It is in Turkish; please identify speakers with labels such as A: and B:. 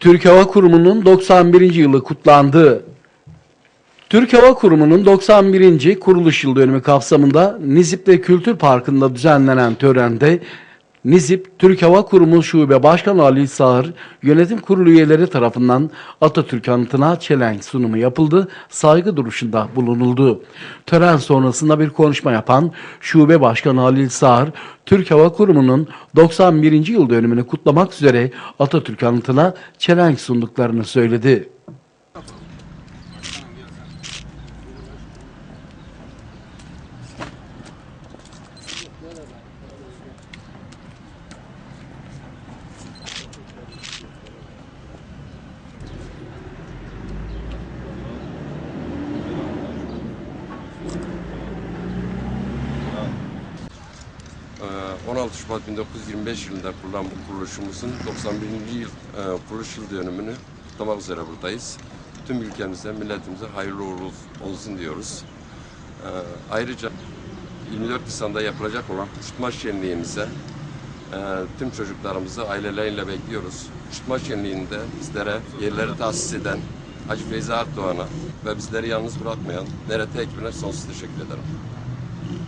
A: Türk Hava Kurumu'nun 91. yılı kutlandı. Türk Hava Kurumu'nun 91. kuruluş yıl dönümü kapsamında Nizip'te Kültür Parkı'nda düzenlenen törende Nizip Türk Hava Kurumu Şube Başkanı Ali Sağır, yönetim kurulu üyeleri tarafından Atatürk anıtına çelenk sunumu yapıldı, saygı duruşunda bulunuldu. Tören sonrasında bir konuşma yapan Şube Başkanı Halil Sağır, Türk Hava Kurumu'nun 91. yıl dönümünü kutlamak üzere Atatürk anıtına çelenk sunduklarını söyledi.
B: 16 Şubat 1925 yılında kurulan bu kuruluşumuzun 91. yıl e, kuruluş yıl dönümünü kutlamak üzere buradayız. Tüm ülkemize, milletimize hayırlı uğurlu olsun diyoruz. Ee, Ayrıca 24 Nisan'da yapılacak olan kutma şenliğimize e, tüm çocuklarımızı aileleriyle bekliyoruz. Kutma şenliğinde bizlere yerleri tahsis eden Hacı Feyzi Akdoğan'a ve bizleri yalnız bırakmayan Neret Ekber'e sonsuz teşekkür ederim.